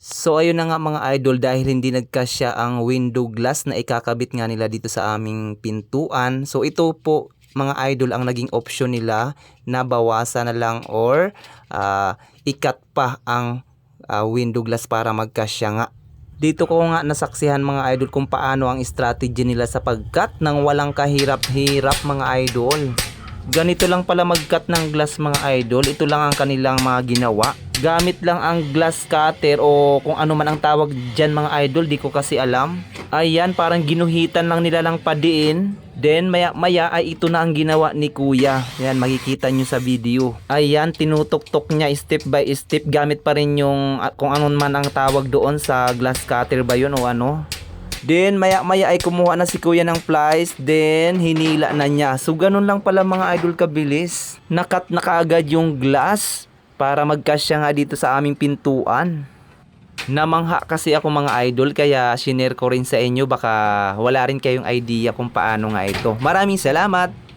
So ayun na nga mga idol dahil hindi nagkasya ang window glass na ikakabit nga nila dito sa aming pintuan. So ito po mga idol ang naging option nila na bawasan na lang or ah, ikat pa ang ah, window glass para magkasya nga. Dito ko nga nasaksihan mga idol kung paano ang strategy nila sa pagkat ng walang kahirap-hirap mga idol. Ganito lang pala mag-cut ng glass mga idol. Ito lang ang kanilang mga ginawa. Gamit lang ang glass cutter o kung ano man ang tawag dyan mga idol. Di ko kasi alam. Ayan, parang ginuhitan lang nila lang padiin. Then maya maya ay ito na ang ginawa ni kuya. Ayan, makikita nyo sa video. Ayan, tinutok-tok niya step by step. Gamit pa rin yung ah, kung ano man ang tawag doon sa glass cutter ba yun o ano. Then maya maya ay kumuha na si kuya ng plies, then hinila na niya. So ganun lang pala mga idol kabilis. Nakat na kaagad yung glass para magkasya nga dito sa aming pintuan. Namangha kasi ako mga idol kaya shinare ko rin sa inyo baka wala rin kayong idea kung paano nga ito. Maraming salamat!